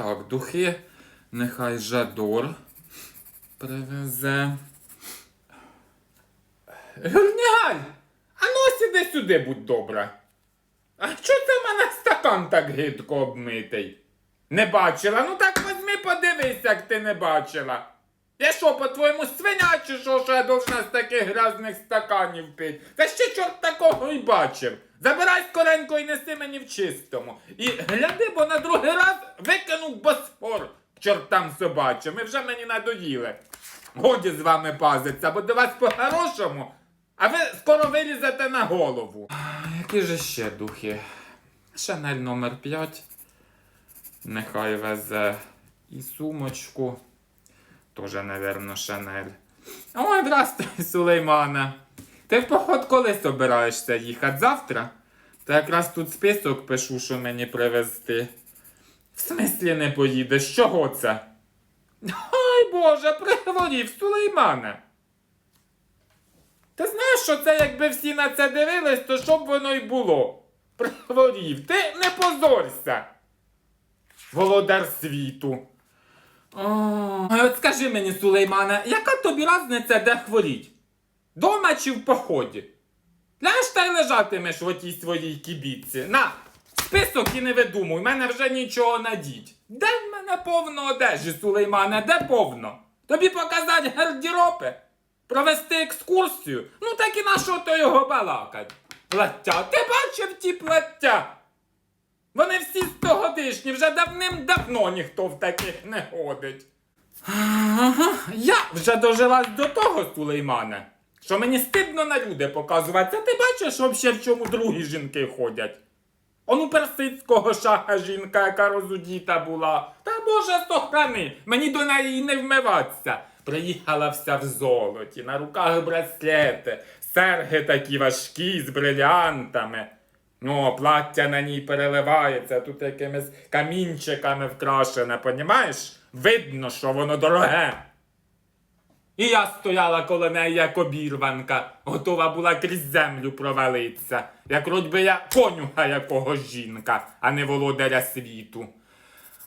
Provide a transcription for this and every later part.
Так, духи. Нехай Жадор привезе. Гульняй! А ну сіди сюди, будь добра. А що це в мене стакан так гидко обмитий? Не бачила? Ну так возьми, подивись, як ти не бачила. Я що, по-твоєму, свиня чи що, що я должна з таких грязних стаканів пити? Та ще чорт такого й бачив. Забирай скоренько і неси мені в чистому. І гляди, бо на другий чортам собачим. І вже мені надоїли. Годі з вами пазиться, бо до вас по-хорошому, а ви скоро вилізете на голову. Які же ще духи? Шанель номер 5. Нехай везе і сумочку. Тоже, напевно, Шанель. Ой, здрасте, Сулеймане. Ти в поход коли собираєшся їхати? Завтра? Та якраз тут список пишу, що мені привезти. В смислі не поїдеш? Чого це? Ой Боже, прихворів, Сулеймане. Ти знаєш, що це якби всі на це дивились, то щоб воно й було. Прихворів, ти не позорся. Володар світу. Ой, от скажи мені, Сулеймане, яка тобі разниця, де хворіть? Дома чи в поході? Ляж та й лежатимеш в отій своїй кібітці. На, список і не видумуй, мене вже нічого надіть. Де в мене повно одежі, Сулеймане, де повно? Тобі показати гардіропи? Провести екскурсію? Ну так і на що то його балакать? Плаття, ти бачив ті плаття? Вони всі стогодишні, вже давним-давно ніхто в таких не ходить. Ага, я вже дожилась до того, Сулеймане, що мені стидно на люди показуватися. Ти бачиш, взагалі, в чому другі жінки ходять? Он у персидського шаха жінка, яка розудіта була. Та Боже сохрани, мені до неї не вмиватися. Приїхала вся в золоті, на руках браслети, серги такі важкі з брилянтами. Ну, плаття на ній переливається, тут якимись камінчиками вкрашене, понімаєш? Видно, що воно дороге. І я стояла коло неї, як обірванка, готова була крізь землю провалитися, як вроді би я конюха якого жінка, а не володаря світу.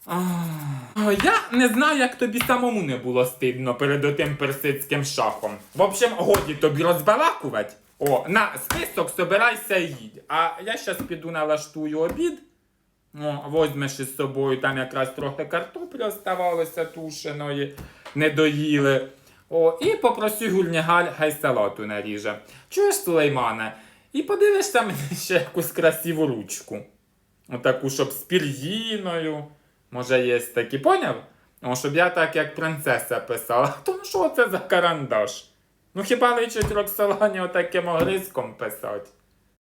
Ах, Я не знаю, як тобі самому не було стидно перед отим персидським шахом. В общем, годі тобі розбалакувати. О, на список собирайся і їдь. А я щас піду налаштую обід. О, возьмеш із собою, там якраз трохи картоплі оставалося тушеної, не доїли. О, і попросю гульнягаль, хай салату наріже. Чуєш, Сулеймане? І подивишся мені ще якусь красиву ручку. Отаку, щоб з пір'їною. Може, є такі, поняв? О, щоб я так, як принцеса писала. То що це за карандаш? Ну хіба личить Роксолані отаким огризком писать?